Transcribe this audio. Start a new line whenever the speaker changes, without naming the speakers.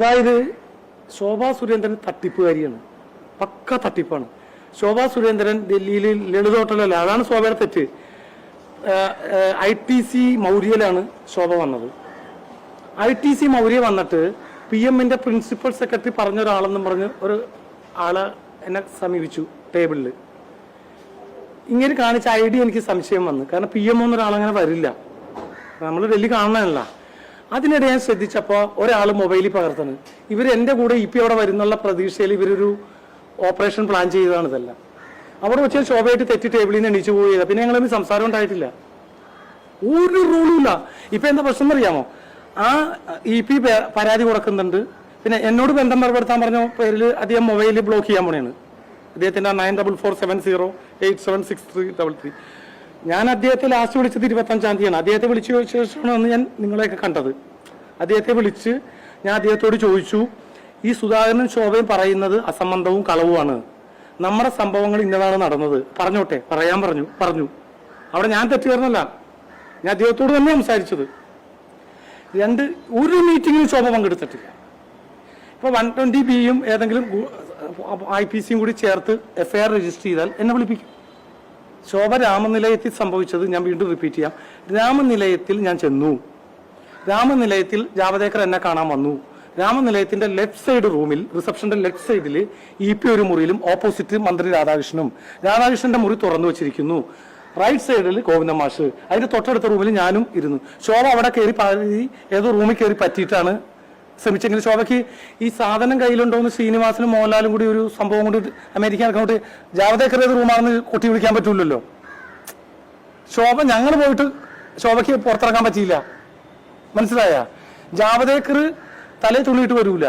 അതായത് ശോഭാ സുരേന്ദ്രൻ തട്ടിപ്പുകാരിയാണ്. പക്ക തട്ടിപ്പാണ്. ശോഭാ സുരേന്ദ്രൻ ഡൽഹിയിൽ ലളിത ഹോട്ടലല്ല അതാണ് ശോഭയുടെ തെറ്റ്. ഐ ടി സി മൗര്യയിലാണ് ശോഭ വന്നത്. ഐ ടി സി മൗര്യ വന്നിട്ട് പി എമ്മിന്റെ പ്രിൻസിപ്പൽ സെക്രട്ടറി പറഞ്ഞ ഒരാളെന്നും പറഞ്ഞ് ഒരു ആളെ എന്നെ സമീപിച്ചു ടേബിളിൽ ഇങ്ങനെ കാണിച്ച ഐ ഡി എനിക്ക് സംശയം വന്നു. കാരണം പി എം ഒന്നൊരാളങ്ങനെ വരില്ല. നമ്മൾ ഡൽഹി കാണണമല്ല അതിനിടെ ഞാൻ ശ്രദ്ധിച്ചപ്പോൾ ഒരാൾ മൊബൈലിൽ പകർത്തണ്. ഇവർ എന്റെ കൂടെ ഇ അവിടെ വരുന്നുള്ള പ്രതീക്ഷയിൽ ഇവരൊരു ഓപ്പറേഷൻ പ്ലാൻ ചെയ്തതാണ് ഇതെല്ലാം. അവിടെ വെച്ച് ശോഭയായിട്ട് തെറ്റി ടേബിളിൽ നിന്ന് എണീച്ചു പോയി പിന്നെ ഞങ്ങൾ സംസാരം ഉണ്ടായിട്ടില്ല. ഒരു റൂളും ഇല്ല. ഇപ്പൊ എന്താ പ്രശ്നം അറിയാമോ ആ ഇ പി പരാതി കൊടുക്കുന്നുണ്ട്. പിന്നെ എന്നോട് ബന്ധം മറുപടുത്താൻ പറഞ്ഞ പേരിൽ അദ്ദേഹം മൊബൈലിൽ ബ്ലോക്ക് ചെയ്യാൻ പോണെയാണ് അദ്ദേഹത്തിന്റെ nine double four seven zero eight seven six three double three. ഞാൻ അദ്ദേഹത്തെ ലാസ്റ്റ് വിളിച്ചത് ഇരുപത്തഞ്ചാം തീയതിയാണ്. അദ്ദേഹത്തെ വിളിച്ച ശേഷമാണ് അന്ന് ഞാൻ നിങ്ങളെയൊക്കെ കണ്ടത്. അദ്ദേഹത്തെ വിളിച്ച് ഞാൻ അദ്ദേഹത്തോട് ചോദിച്ചു ഈ സുധാകരനും ശോഭയും പറയുന്നത് അസംബന്ധവും കളവുമാണ്. നമ്മുടെ സംഭവങ്ങൾ ഇന്നതാണ് നടന്നത്. പറഞ്ഞോട്ടെ. പറയാൻ പറഞ്ഞു പറഞ്ഞു. അവിടെ ഞാൻ തെറ്റുകാരനല്ല ഞാൻ അദ്ദേഹത്തോട് തന്നെ സംസാരിച്ചത്. രണ്ട് ഒരു മീറ്റിങ്ങിലും ശോഭ പങ്കെടുത്തിട്ടില്ല. ഇപ്പോൾ വൺ ട്വന്റി ബിയും ഏതെങ്കിലും ഐ പി സിയും കൂടി ചേർത്ത് എഫ്ഐആർ രജിസ്റ്റർ ചെയ്താൽ എന്നെ വിളിപ്പിക്കും. ശോഭ രാമനിലയത്തിൽ സംഭവിച്ചത് ഞാൻ വീണ്ടും റിപ്പീറ്റ് ചെയ്യാം. രാമനിലയത്തിൽ ഞാൻ ചെന്നു. രാമനിലയത്തിൽ ജാവദേക്കർ എന്നെ കാണാൻ വന്നു. രാമനിലയത്തിന്റെ ലെഫ്റ്റ് സൈഡ് റൂമിൽ റിസപ്ഷന്റെ ലെഫ്റ്റ് സൈഡിൽ ഇ പി ഒരു മുറിയിലും ഓപ്പോസിറ്റ് മന്ത്രി രാധാകൃഷ്ണനും. രാധാകൃഷ്ണന്റെ മുറി തുറന്നു വെച്ചിരിക്കുന്നു. റൈറ്റ് സൈഡിൽ ഗോവിന്ദ മാഷ്. അതിന്റെ തൊട്ടടുത്ത റൂമിൽ ഞാനും ഇരുന്നു. ശോഭ അവിടെ കയറി ഏതോ റൂമിൽ കയറി പറ്റിയിട്ടാണ് ശ്രമിച്ചെങ്കിൽ ശോഭയ്ക്ക് ഈ സാധനം കയ്യിലുണ്ടോന്ന് ശ്രീനിവാസനും മോഹൻലാലും കൂടി ഒരു സംഭവം കൊണ്ട് അമേരിക്ക അക്കൗണ്ട് ജാവദേക്കർ ഏത് റൂമാണെന്ന് കൊട്ടി വിളിക്കാൻ പറ്റൂലല്ലോ. ശോഭ ഞങ്ങൾ പോയിട്ട് ശോഭയ്ക്ക് പുറത്തിറങ്ങാൻ പറ്റിയില്ല. മനസ്സിലായ? ജാവദേക്കർ തലേ തുള്ളിയിട്ട് വരൂല.